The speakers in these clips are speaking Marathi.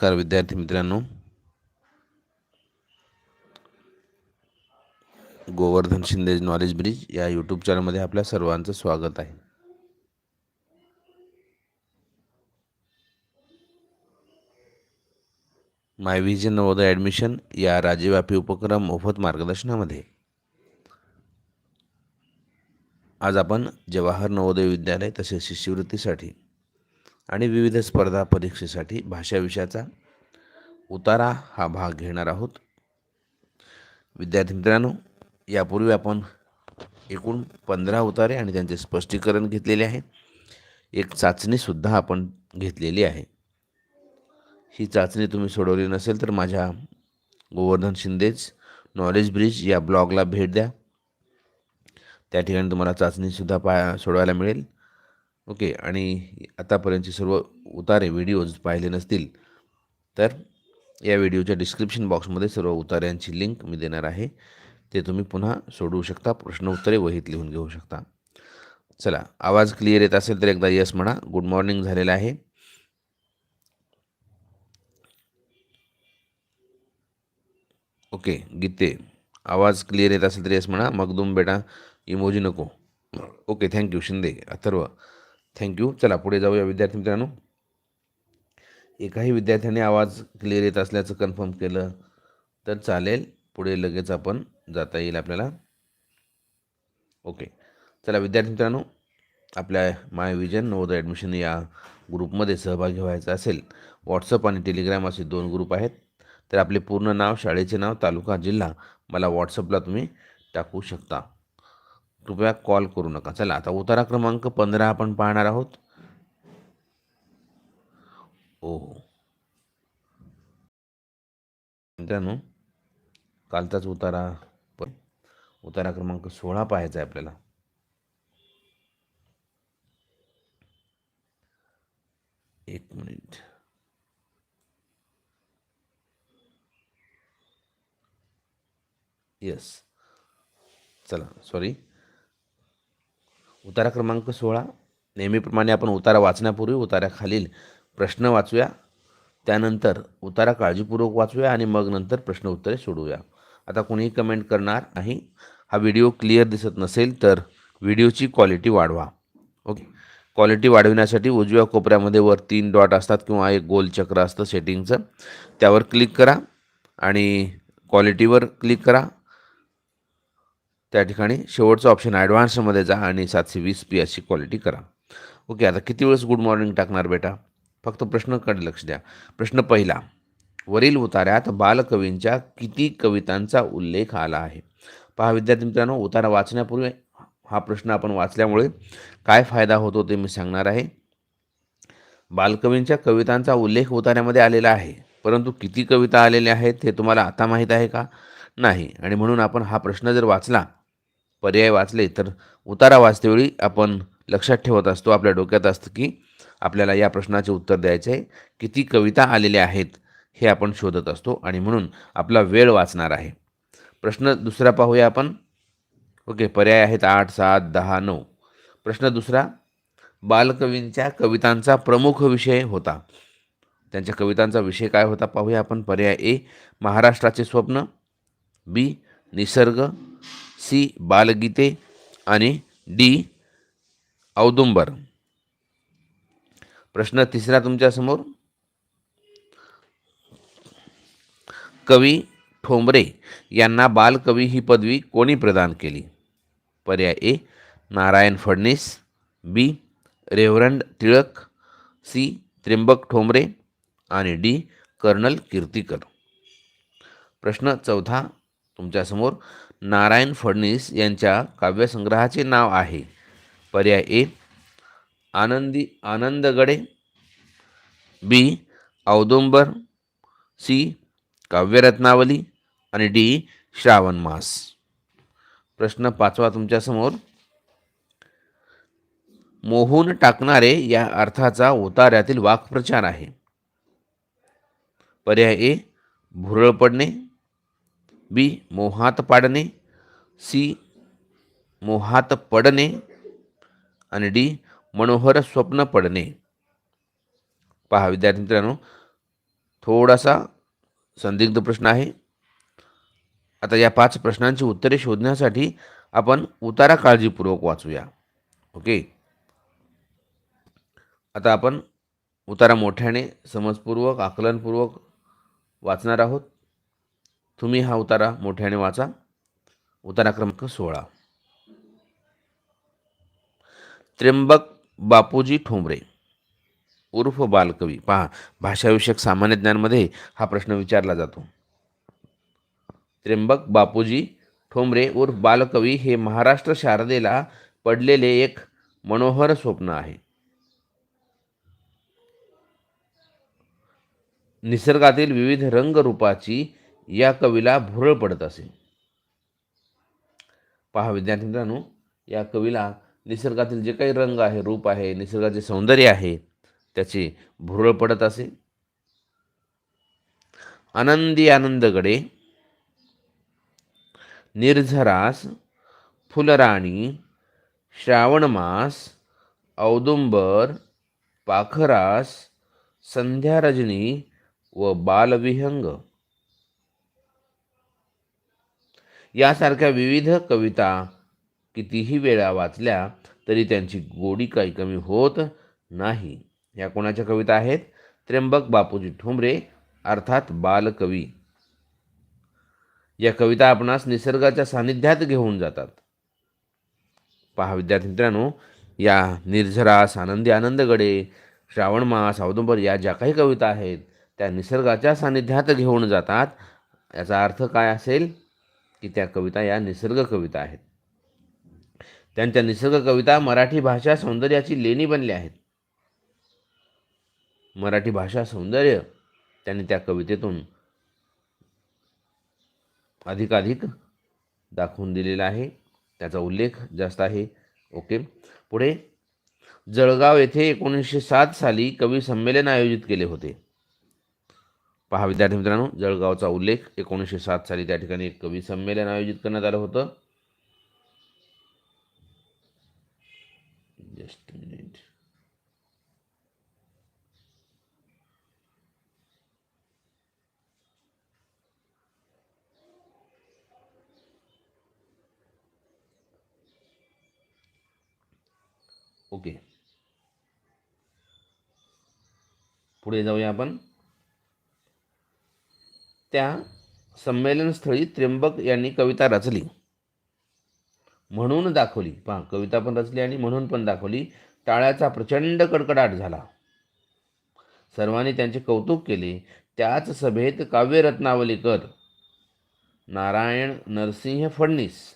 नमस्कार विद्यार्थी मित्रांनो. गोवर्धन शिंदे नॉलेज ब्रिज या यूट्यूब चॅनलमध्ये आपल्या सर्वांचं स्वागत आहे. माय विजन नवोदय ॲडमिशन या राज्यव्यापी उपक्रम मोफत मार्गदर्शनामध्ये. आज आपण जवाहर नवोदय विद्यालय तसेच शिष्यवृत्तीसाठी आणि विविध स्पर्धा परीक्षेसाठी भाषा विषयाचा उतारा हा भाग घेणार आहोत. विद्यार्थी मित्रांनो यापूर्वी आपण एकूण पंधरा उतारे आणि त्यांचे स्पष्टीकरण घेतलेले आहे एक चाचणीसुद्धा आपण घेतलेली आहे. ही चाचणी तुम्ही सोडवली नसेल तर माझ्या गोवर्धन शिंदेच नॉलेज ब्रिज या ब्लॉगला भेट द्या. त्या ठिकाणी तुम्हाला चाचणीसुद्धा पा सोडवायला मिळेल. ओके आणि आतापर्यंतचे सर्व उतारे व्हिडिओज पाहिले नसतील तर या व्हिडिओच्या डिस्क्रिप्शन बॉक्समध्ये सर्व उतार्यांची लिंक मी देणार आहे. ते तुम्ही पुन्हा सोडवू शकता प्रश्न उत्तरे वहीत लिहून घेऊ शकता. चला आवाज क्लिअर येत असेल तर एकदा यस म्हणा. गुड मॉर्निंग झालेलं आहे. ओके गीते आवाज क्लिअर येत असेल तर यस म्हणा. मगदूम बेटा इमोजी नको. Okay thank you Shinde Atharva. Thank you चला पुढे जाऊया विद्यार्थी मित्रांनो. एकाही विद्यार्थ्याने आवाज क्लिअर येत असल्याचं कन्फर्म केलं तर चालेल. पुढे लगेच आपण जाता येईल आपल्याला. ओके चला विद्यार्थी मित्रांनो आपल्या माय विजन नवोदय ॲडमिशन या ग्रुपमध्ये सहभागी व्हायचा असेल व्हॉट्सअप आणि टेलिग्राम असे दोन ग्रुप आहेत. तर आपले पूर्ण नाव शाळेचे नाव तालुका जिल्हा मला व्हॉट्सअपला तुम्ही टाकू शकता. कृपया कॉल करू नका. चला आता उतारा क्रमांक पंधरा आपण पाहणार आहोत. ओ मित्रांनो कालचाच उतारा पण उतारा क्रमांक सोळा पाहायचा आहे आपल्याला. एक मिनिट. येस चला सॉरी उतारा क्रमांक सोळा. नेहमीप्रमाणे आपण उतारा वाचण्यापूर्वी उताराखालील प्रश्न वाचूया. त्यानंतर उतारा काळजीपूर्वक वाचूया आणि मग नंतर प्रश्न उत्तरे सोडवूया. आता कोणीही कमेंट करणार नाही. हा व्हिडिओ क्लिअर दिसत नसेल तर व्हिडिओची क्वालिटी वाढवा. ओके क्वालिटी वाढविण्यासाठी उजव्या कोपऱ्यामध्ये वर तीन डॉट असतात किंवा एक गोल चक्र असतं सेटिंगचं त्यावर क्लिक करा आणि क्वालिटीवर क्लिक करा. त्या ठिकाणी शेवटचं ऑप्शन ॲडव्हान्समध्ये जा आणि सातशे वीस पी अशी क्वालिटी करा. ओके आता किती वेळेस गुड मॉर्निंग टाकणार बेटा? फक्त प्रश्नकडे लक्ष द्या. प्रश्न पहिला वरील उतार्यात बालकवींच्या किती कवितांचा उल्लेख आला आहे? पहा विद्यार्थी मित्रांनो उतारा वाचण्यापूर्वी हा प्रश्न आपण वाचल्यामुळे काय फायदा होतो ते मी सांगणार आहे. बालकवींच्या कवितांचा उल्लेख उतार्यामध्ये आलेला आहे परंतु किती कविता आलेल्या आहेत हे तुम्हाला आता माहीत आहे का? नाही. आणि म्हणून आपण हा प्रश्न जर वाचला पर्याय वाचले तर उतारा वाचतेवेळी आपण लक्षात ठेवत असतो आपल्या डोक्यात असतं की आपल्याला या प्रश्नाचे उत्तर द्यायचे आहे. किती कविता आलेल्या आहेत हे आपण शोधत असतो आणि म्हणून आपला वेळ वाचणार आहे. प्रश्न दुसरा पाहूया आपण. ओके पर्याय आहेत आठ सात दहा नऊ. प्रश्न दुसरा. बालकवींच्या कवितांचा प्रमुख विषय होता. त्यांच्या कवितांचा विषय काय होता पाहूया आपण. पर्याय ए महाराष्ट्राचे स्वप्न. बी निसर्ग सी बालगीते आणि डी औदुंबर. प्रश्न तिसरा तुमच्यासमोर कवी ठोंबरे यांना बालकवी ही पदवी कोणी प्रदान केली? पर्याय A Narayan Phadnis B reverend Tilak C Trimbak Thombare आणि डी कर्नल कीर्तिकर. प्रश्न चौथा तुमच्यासमोर नारायण फडणीस यांच्या काव्यसंग्रहाचे नाव आहे. पर्याय ए आनंदी आनंदगडे. बी औदुंबर. सी काव्यरत्नावली. आणि डी श्रावण मास. प्रश्न पाचवा तुमच्यासमोर. मोहून टाकणारे या अर्थाचा उतार्यातील वाक्प्रचार आहे. पर्याय ए भुरळ पडणे. बी मोहात पाडणे सी मोहात पडणे आणि डी मनोहर स्वप्न पडणे. पहा विद्यार्थी मित्रांनो थोडासा संदिग्ध प्रश्न आहे. आता या पाच प्रश्नांची उत्तरे शोधण्यासाठी आपण उतारा काळजीपूर्वक वाचूया. ओके? आता आपण उतारा मोठ्याने समजपूर्वक आकलनपूर्वक वाचणार आहोत. तुम्ही हा उतारा मोठ्याने वाचा. उतारा क्रमांक सोळा. त्र्यंबक बापूजी ठोंबरे उर्फ बालकवी. पहा भाषाविषयक सामान्य ज्ञानमध्ये हा प्रश्न विचारला जातो. त्र्यंबक बापूजी ठोंबरे उर्फ बालकवी हे महाराष्ट्र शारदेला पडलेले एक मनोहर स्वप्न आहे. निसर्गातील विविध रंगरूपाची या कवीला भुरळ पडत असे. पहा विद्यार्थी मित्रांनो या कवीला निसर्गातील जे काही रंग आहे रूप आहे निसर्गाचे सौंदर्य आहे त्याचे भुरळ पडत असे. आनंदी आनंदगडे निर्झरास फुलराणी श्रावणमास औदुंबर पाखरास संध्यारजनी व बालविहंग. यासारख्या विविध कविता कितीही वेळा वाचल्या तरी त्यांची गोडी काही कमी होत नाही. या कोणाच्या कविता आहेत? त्र्यंबक बापूजी ठोंबरे अर्थात बालकवी. या कविता आपणास निसर्गाच्या सानिध्यात घेऊन जातात. पहा विद्यार्थी मित्रांनो या निर्झरास आनंदी आनंदगडे श्रावणमास औदुंबर या ज्या काही कविता आहेत त्या निसर्गाच्या सानिध्यात घेऊन जातात. याचा अर्थ काय असेल? की त्या कविता या निसर्ग कविता आहेत. त्यांच्या निसर्ग कविता मराठी भाषा सौंदर्याची लेणी बनल्या आहेत. मराठी भाषा सौंदर्य त्यांनी त्या कवितेतून अधिकाधिक दाखवून दिलेला आहे. त्याचा उल्लेख जास्त आहे. ओके. पुढे जळगाव येथे एकोणीसशे सात साली कवी संमेलन आयोजित केले होते. पहा विद्यार्थी मित्रांनो जळगावचा उल्लेख एकोणीसशे सात साली त्या ठिकाणी एक कवी संमेलन आयोजित करण्यात आलं होतं. जस्ट मिनिट ओके पुढे जाऊया आपण. त्या संमेलनस्थळी त्र्यंबक यांनी कविता रचली. म्हणून दाखवली. पहा कविता पण रचली आणि म्हणून पण दाखवली. टाळ्याचा प्रचंड कडकडाट झाला. सर्वांनी त्यांचे कौतुक केले. त्याच सभेत काव्यरत्नावलीकर नारायण नरसिंह फडणीस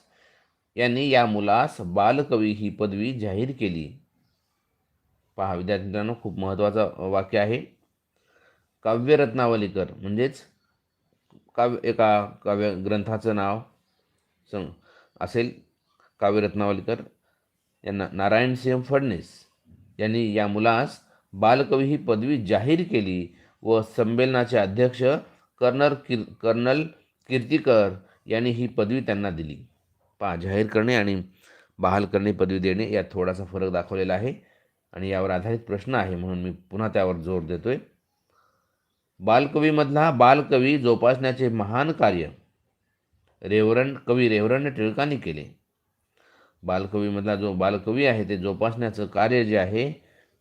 यांनी या मुलास बालकवी ही पदवी जाहीर केली. पहा विद्यार्थी मित्रांनो खूप महत्त्वाचं वाक्य आहे. काव्यरत्नावलीकर म्हणजेच काव्य एका काव्य ग्रंथाचं नाव सं असेल काव्यरत्नावलीकर यांना नारायणसिंह फडणीस यांनी या मुलास बालकवी ही पदवी जाहीर केली व संमेलनाचे अध्यक्ष कर्नल किर कर्नल कीर्तिकर यांनी ही पदवी त्यांना दिली. पा जाहीर करणे आणि बहाल करणे पदवी देणे यात थोडासा फरक दाखवलेला आहे आणि यावर आधारित प्रश्न आहे म्हणून मी पुन्हा त्यावर जोर देतोय. बालकवीमधला बालकवी जोपासण्याचे महान कार्य. रेवरंड कवी रेवरंड टिळकांनी केले. बालकवीमधला जो बालकवी आहे ते जोपासण्याचं कार्य जे आहे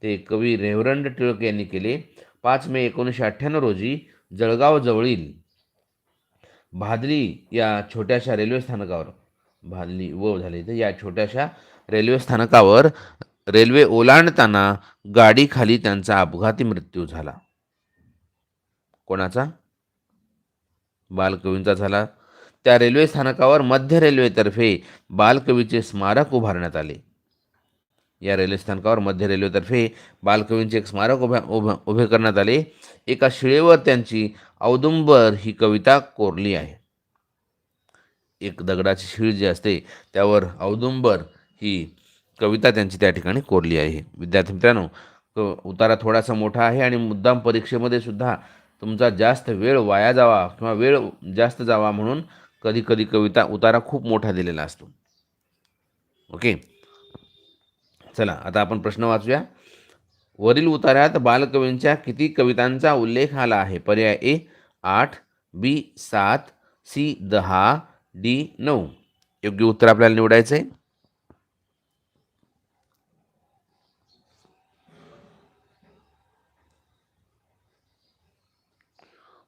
ते कवी रेवरंड टिळक यांनी केले. पाच मे एकोणीसशे अठ्ठ्याण्णव रोजी जळगावजवळील भादली या छोट्याशा रेल्वे स्थानकावर भादली व झाली तर या छोट्याशा रेल्वे स्थानकावर रेल्वे ओलांडताना गाडीखाली त्यांचा अपघाती मृत्यू झाला. कोणाचा? बालकवींचा झाला. त्या रेल्वे स्थानकावर मध्य रेल्वेतर्फे बालकवीचे स्मारक उभारण्यात आले. या रेल्वे स्थानकावर मध्य रेल्वेतर्फे बालकवींचे एक स्मारक उभ्या उभं उभे करण्यात आले. एका शिळेवर त्यांची औदुंबर ही कविता कोरली आहे. एक दगडाची शिळ जी असते त्यावर औदुंबर ही कविता त्यांची त्या ठिकाणी कोरली आहे. विद्यार्थी मित्रांनो उतारा थोडासा मोठा आहे आणि मुद्दाम परीक्षेमध्ये सुद्धा तुमचा जास्त वेळ वाया जावा किंवा वेळ जास्त जावा म्हणून कधी कधी कविता उतारा खूप मोठा दिलेला असतो. ओके? चला आता आपण प्रश्न वाचूया. वरील उतार्यात बालकवींच्या किती कवितांचा उल्लेख आला आहे? पर्याय ए आठ बी सात सी दहा डी नऊ. योग्य उत्तर आपल्याला निवडायचं आहे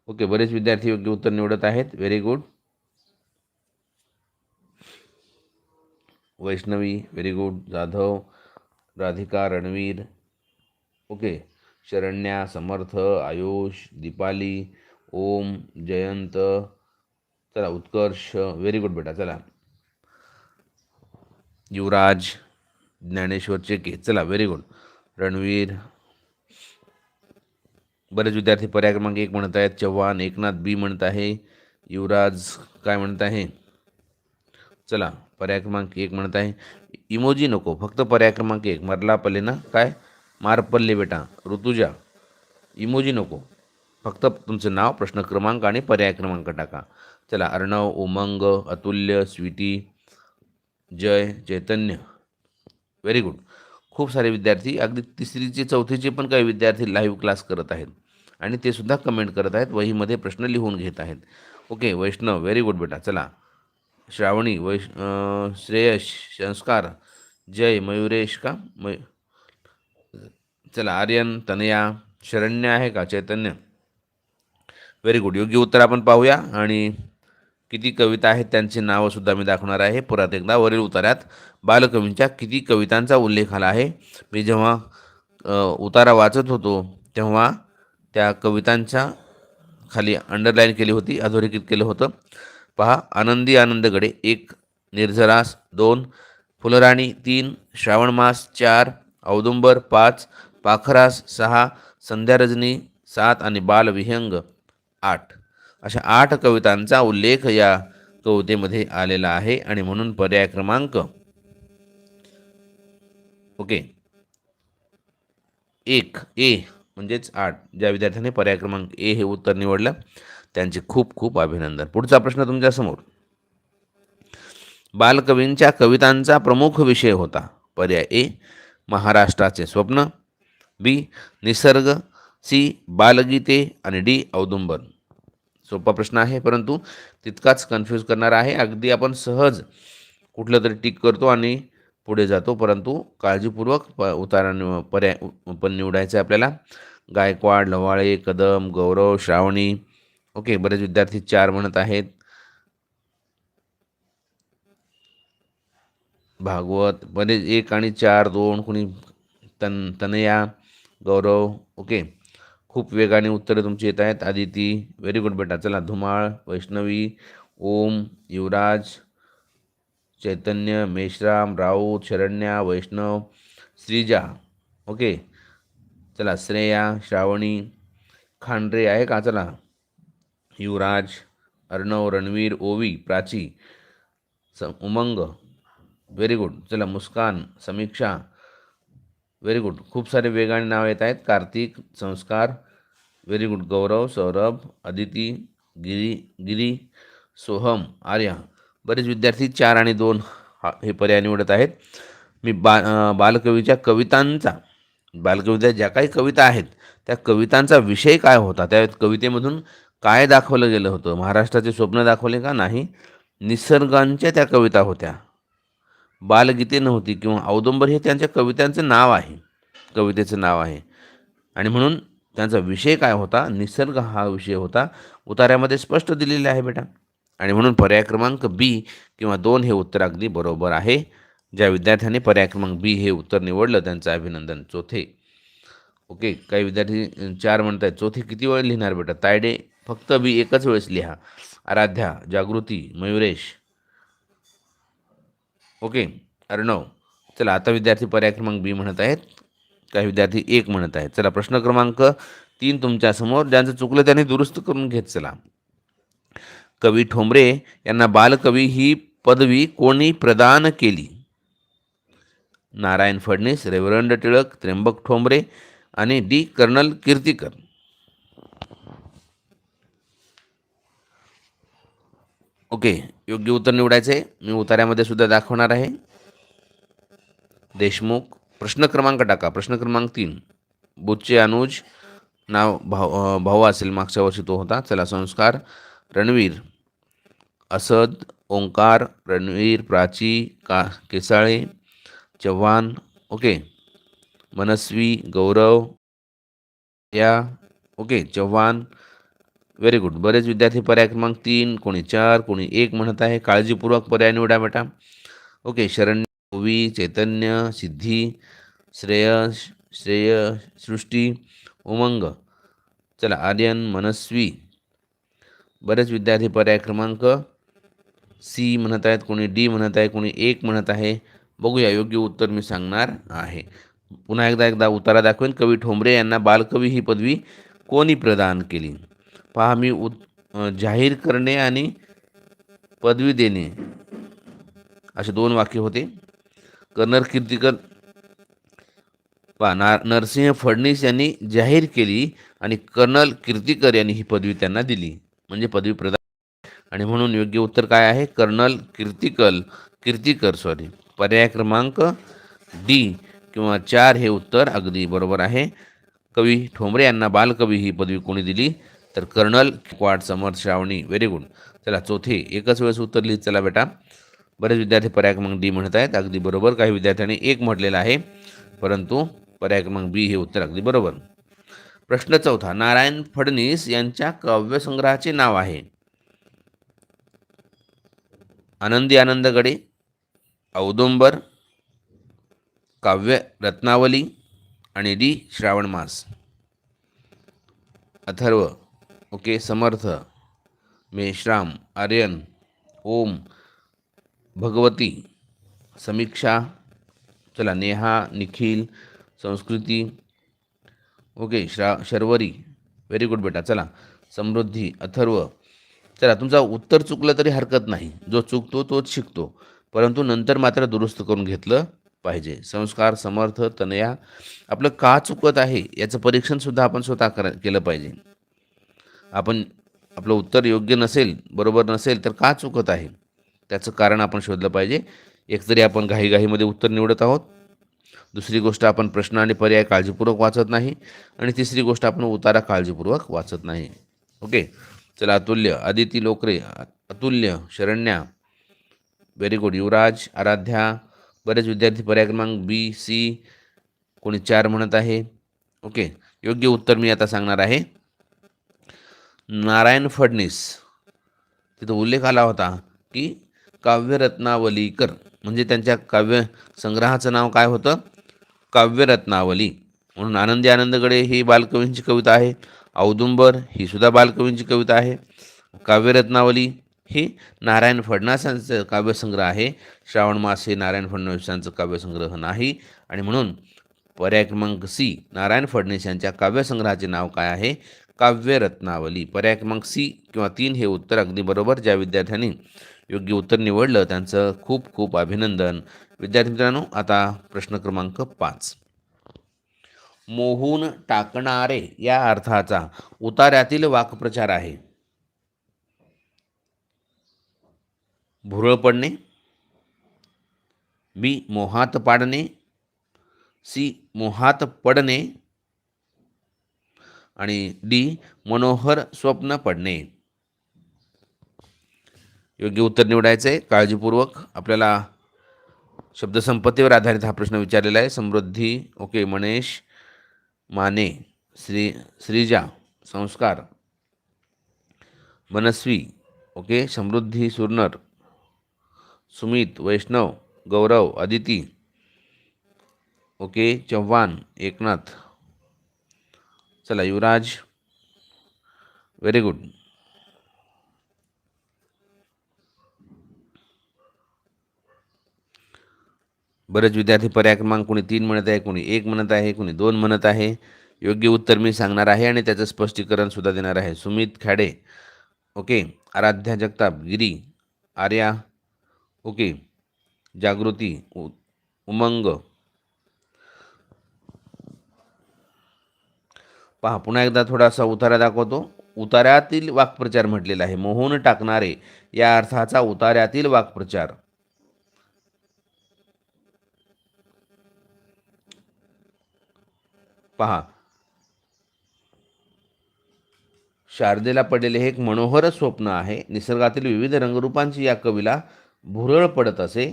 ओके बरेच विद्यार्थी योग्य उत्तर निवडत आहेत. Very good Vaishnavi very good Jadhav Radhika Ranveer. Okay Sharanya Samarth Ayush Deepali Om Jayant. चला उत्कर्ष. व्हेरी गुड बेटा चला. युवराज ज्ञानेश्वर चेके. चला व्हेरी गुड रणवीर बरेच विद्यार्थी पर्याय क्रमांक एक म्हणत आहेत. चव्हाण एकनाथ बी म्हणत आहे. युवराज काय म्हणत आहे? चला पर्याय क्रमांक एक म्हणत आहे. इमोजी नको फक्त पर्याय क्रमांक एक. मरला पल्ले ना काय? मार पल्ले बेटा ऋतुजा. इमोजी नको फक्त तुमचं नाव प्रश्न क्रमांक आणि पर्याय क्रमांक टाका. चला Arnav Umang Atulya Sweety Jay Chaitanya. Very good खूप सारे विद्यार्थी अगदी तिसरीचे चौथीचे पण काही विद्यार्थी लाईव्ह क्लास करत आहेत. आणि ते सुद्धा कमेंट करत आहेत. वहीमध्ये प्रश्न लिहून घेत आहेत. ओके वैष्णव व्हेरी गुड बेटा. चला. श्रावणी वैश श्रेयश संस्कार जय मयुरेश का? मय चला आर्यन तनया शरण्य आहे का? चैतन्य. व्हेरी गुड योग्य उत्तर आपण पाहूया. आणि किती कविता आहेत त्यांची नावंसुद्धा मी दाखवणार आहे. पुरात एकदा वरील उतारात बालकवींच्या किती कवितांचा उल्लेख आला आहे. मी जेव्हा उतारा वाचत होतो तेव्हा त्या कवितांच्या खाली अंडरलाईन केली होती अधोरेखित केलं होतं. पहा आनंदी आनंदगडे एक निर्झरास दोन फुलराणी तीन श्रावणमास चार औदुंबर पाच पाखरास सहा संध्यारजनी सात आणि बालविहंग आठ. अशा आठ कवितांचा उल्लेख या कवितेमध्ये आलेला आहे आणि म्हणून पर्याय क्रमांक ओके. एक ए म्हणजेच आठ. ज्या विद्यार्थ्यांनी पर्याय क्रमांक ए हे उत्तर निवडलं त्यांचे खूप खूप अभिनंदन. पुढचा प्रश्न तुमच्यासमोर. बालकवींच्या कवितांचा प्रमुख विषय होता. पर्याय ए महाराष्ट्राचे स्वप्न. बी निसर्ग. सी बालगीते. आणि डी औदुंबर. सोपा प्रश्न आहे परंतु तितकाच कन्फ्यूज करणारा आहे. अगदी आपण सहज कुठलं तरी टिक करतो आणि पुढे जातो. परंतु काळजीपूर्वक प उतारा निव- पर्याय पण निवडायचं आहे आपल्याला. गायकवाड लवाळे कदम गौरव श्रावणी. ओके बरेच विद्यार्थी चार म्हणत आहेत. भागवत बरेच एक आणि चार दोन कुणी तन तनया गौरव. ओके खूप वेगाने उत्तरं तुमची येत आहेत. आदिती व्हेरी गुड बेटा. चला धुमाळ वैष्णवी ओम युवराज. चैतन्य मेश्राम राऊत शरण्या वैष्णव श्रीजा. ओके. चला श्रेया श्रावणी खांडरे आहे का? चला. युवराज अर्णव रणवीर ओवी प्राची स उमंग. व्हेरी गुड चला मुस्कान समीक्षा. व्हेरी गुड खूप सारे वेगाने नाव येत आहेत. कार्तिक संस्कार. Very good Gaurav Saurabh Aditi Giri Giri Soham Arya. बरेच विद्यार्थी चार आणि दोन हा हे पर्याय निवडत आहेत. मी बा बालकवीच्या कवितांचा बालकविता ज्या काही कविता आहेत त्या कवितांचा विषय काय होता? त्या कवितेमधून काय दाखवलं गेलं होतं? महाराष्ट्राचे स्वप्न दाखवले का? नाही. निसर्गांच्या त्या कविता होत्या. बालगीते नव्हती किंवा औदुंबर हे त्यांच्या कवितांचं नाव आहे. कवितेचं नाव आहे. आणि म्हणून त्यांचा विषय काय होता? निसर्ग हा विषय होता. उतार्यामध्ये स्पष्ट दिलेले आहे बेटा. आणि म्हणून पर्याय क्रमांक बी किंवा दोन हे उत्तर अगदी बरोबर आहे. ज्या विद्यार्थ्यांनी पर्याय क्रमांक बी हे उत्तर निवडलं त्यांचं अभिनंदन. चौथे. ओके काही विद्यार्थी चार म्हणत आहेत चौथे किती वेळ लिहिणार बेटा? तायडे फक्त बी एकच वेळेस लिहा. आराध्या जागृती मयुरेश. ओके अर्णव. चला आता विद्यार्थी पर्याय क्रमांक बी म्हणत आहेत. काही विद्यार्थी एक म्हणत आहेत. चला प्रश्न क्रमांक तीन तुमच्यासमोर ज्यांचं चुकलं त्यांनी दुरुस्त करून घेत चला. कवी ठोंबरे यांना बालकवी ही पदवी कोणी प्रदान केली? नारायण फडणीस रेवरंड टिळक त्र्यंबक ठोंबरे आणि डी कर्नल कीर्तिकर. ओके योग्य उत्तर निवडायचे मी उतार्यामध्ये सुद्धा दाखवणार आहे. देशमुख प्रश्न क्रमांक टाका. प्रश्न क्रमांक तीन. बुच्चे अनुज नाव भाऊ भाऊ असेल. मागच्या वर्षी तो होता. चला संस्कार. रणवीर असद ओंकार रणवीर प्राची का केसाळे चव्हाण ओके. मनस्वी गौरव या ओके चव्हाण. व्हेरी गुड बरेच विद्यार्थी पर्याय क्रमांक तीन कोणी चार कोणी एक म्हणत आहे. काळजीपूर्वक पर्याय निवडा बेटा. ओके शरण्य ओवी चैतन्य सिद्धी श्रेयस श्रेय सृष्टी उमंग. चला आर्यन मनस्वी. बरेच विद्यार्थी पर्याय क्रमांक सी म्हणत आहेत कोणी डी म्हणत आहे कोणी एक म्हणत आहे. बघूया योग्य उत्तर मी सांगणार आहे. पुन्हा एकदा एकदा उतारा दाखवेन. कवी ठोंबरे यांना बालकवी ही पदवी कोणी प्रदान केली? पहा मी उत जाहीर करणे आणि पदवी देणे. असे दोन वाक्य होते. कर्नल कीर्तिकर पहा ना नरसिंह फडणीस यांनी जाहीर केली आणि कर्नल कीर्तिकर यांनी ही पदवी त्यांना दिली. म्हणजे पदवी प्रदान आणि म्हणून योग्य उत्तर काय आहे? कर्नल कीर्तिकल कीर्तिकर सॉरी पर्याय क्रमांक डी किंवा चार हे उत्तर अगदी बरोबर आहे. कवी ठोंबरे यांना बालकवी ही पदवी कोणी दिली? तर कर्नल क्वाड समर्थ श्रावणी. व्हेरी गुड चला चौथे एकच वेळेस उत्तर लिहित चला बेटा. बरेच विद्यार्थी पर्याय क्रमांक डी म्हणत आहेत. अगदी बरोबर. काही विद्यार्थ्यांनी एक म्हटलेलं आहे. परंतु पर्याय क्रमांक बी हे उत्तर अगदी बरोबर. प्रश्न चौथा नारायण फडणीस यांच्या काव्यसंग्रहाचे नाव आहे. आनंदी आनंदगडे औदुंबर काव्य रत्नावली आणि डी श्रावण मास. अथर्व ओके समर्थ मेश्राम आर्यन ओम भगवती समीक्षा चला नेहा निखिल संस्कृती ओके श्रा शर्वरी व्हेरी गुड बेटा चला समृद्धी अथर्व चला तुमचा उत्तर चुकलं तरी हरकत नाही. जो चुकतो तोच शिकतो. परंतु नंतर मात्र दुरुस्त करून घेतलं पाहिजे. संस्कार समर्थ तनया आपलं का चुकत आहे याचं परीक्षणसुद्धा आपण स्वतः कर केलं पाहिजे. आपण आपलं उत्तर योग्य नसेल बरोबर नसेल तर का चुकत आहे? त्याचं कारण आपण शोधलं पाहिजे. एकतरी आपण घाईघाईमध्ये उत्तर निवडत आहोत. दुसरी गोष्ट आपण प्रश्न आणि पर्याय काळजीपूर्वक वाचत नाही. आणि तिसरी गोष्ट आपण उतारा काळजीपूर्वक वाचत नाही. ओके? चला अतुल्य आदिती लोकरे अतुल्य शरण्या व्हेरी गुड युवराज आराध्या बरेच विद्यार्थी पर्याय क्रमांक बी सी कोणी चार म्हणत आहे. ओके योग्य उत्तर मी आता सांगणार आहे. नारायण फडणीस तिथं उल्लेख आला होता की काव्यरत्नावलीकर म्हणजे त्यांच्या काव्य संग्रहाचं नाव काय होतं? काव्यरत्नावली. म्हणून आनंदी आनंदगडे ही बालकवींची कविता आहे. औदुंबर ही सुद्धा बालकवींची कविता आहे. काव्यरत्नावली ही नारायण फडणवीसांचं काव्यसंग्रह आहे. श्रावण मास हे नारायण फडणवीसांचं काव्यसंग्रह नाही. आणि म्हणून पर्याय क्रमांक सी नारायण फडणवीस यांच्या काव्यसंग्रहाचे नाव काय आहे? काव्यरत्नावली. पर्याय क्रमांक सी किंवा तीन हे उत्तर अगदी बरोबर. ज्या विद्यार्थ्यांनी योग्य उत्तर निवडलं त्यांचं खूप खूप अभिनंदन. विद्यार्थी मित्रांनो आता प्रश्न क्रमांक पाच. मोहून टाकणारे या अर्थाचा उतार्यातील वाक्प्रचार आहे. भुरळ पडणे बी मोहात पाडणे सी मोहात पडणे आणि डी मनोहर स्वप्न पडणे. योग्य उत्तर निवडायचं आहे काळजीपूर्वक आपल्याला शब्दसंपत्तीवर आधारित हा प्रश्न विचारलेला आहे. Samruddhi okay Manesh Mane, Shri, Shrija, Sanskar, Manasvi, okay, Samruddhi, Surnar, Sumit, Vaishnav, Gaurav, Aditi, okay Chavan Eknath. चला, युवराज वेरी गुड बरेच विद्यार्थी पर्याय क्रमांक कोणी तीन म्हणत आहे कोणी एक म्हणत आहे कोणी दोन म्हणत आहे. योग्य उत्तर मी सांगणार आहे आणि त्याचं स्पष्टीकरण सुद्धा देणार आहे. सुमित खाडे. ओके. आराध्या जगताप गिरी. आर्या. ओके. जागृती. उ उमंग. पहा पुन्हा एकदा थोडासा उतारा दाखवतो. उतार्यातील वाक्प्रचार म्हटलेला आहे. मोहून टाकणारे या अर्थाचा उतार्यातील वाक्प्रचार. पहा. शारदेला पडलेले हे एक मनोहरच स्वप्न आहे. निसर्गातील विविध रंगरूपांची या कवीला भुरळ पडत असे.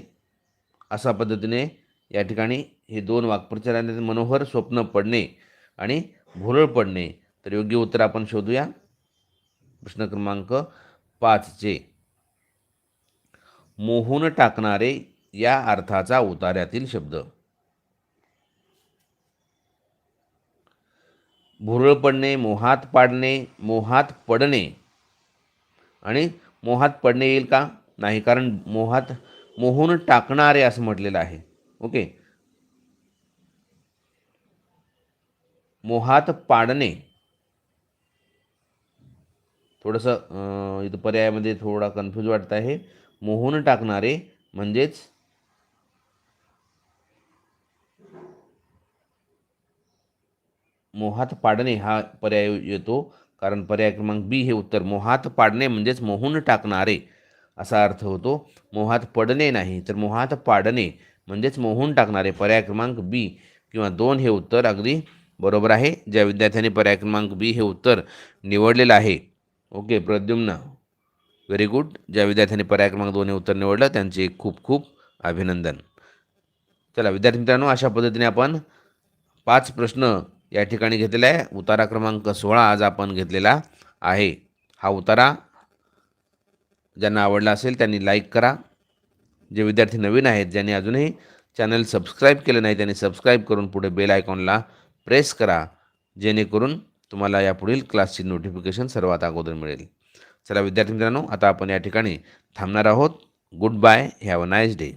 अशा पद्धतीने या ठिकाणी हे दोन वाक्प्रचाराने मनोहर स्वप्न पडणे आणि भुरळ पडणे. तर योग्य उत्तर आपण शोधूया. प्रश्न क्रमांक पाचचे मोहून टाकणारे या अर्थाचा उतार्यातील शब्द. भुरळ पडणे मोहात पाडणे मोहात पडणे. आणि मोहात पडणे येईल का? नाही कारण मोहात मोहून टाकणारे असं म्हटलेलं आहे. ओके? मोहात पाडणे. थोडंसं इथं पर्यायामध्ये थोडा कन्फ्यूज वाटत आहे. मोहून टाकणारे म्हणजेच मोहात पाडणे हा पर्याय येतो. कारण पर्याय क्रमांक बी हे उत्तर मोहात पाडणे म्हणजेच मोहून टाकणारे असा अर्थ होतो. मोहात पडणे नाही तर मोहात पाडणे म्हणजेच मोहून टाकणारे. पर्याय क्रमांक बी किंवा दोन हे उत्तर अगदी बरोबर आहे. ज्या विद्यार्थ्यांनी पर्याय क्रमांक बी हे उत्तर निवडलेलं आहे. ओके प्रद्युम्न. व्हेरी गुड ज्या विद्यार्थ्यांनी पर्याय क्रमांक दोन हे उत्तर निवडलं त्यांचे खूप खूप अभिनंदन. चला विद्यार्थी मित्रांनो अशा पद्धतीने आपण पाच प्रश्न या ठिकाणी घेतलेला आहे. उतारा क्रमांक सोळा आज आपण घेतलेला आहे. हा उतारा ज्यांना आवडला असेल त्यांनी लाईक करा. जे विद्यार्थी नवीन आहेत ज्यांनी अजूनही चॅनल सबस्क्राईब केलं नाही त्यांनी सबस्क्राईब करून पुढे बेल आयकॉनला प्रेस करा. जेणेकरून तुम्हाला यापुढील क्लासची नोटिफिकेशन सर्वात अगोदर मिळेल. चला विद्यार्थी मित्रांनो आता आपण या ठिकाणी थांबणार आहोत. Good bye have a nice day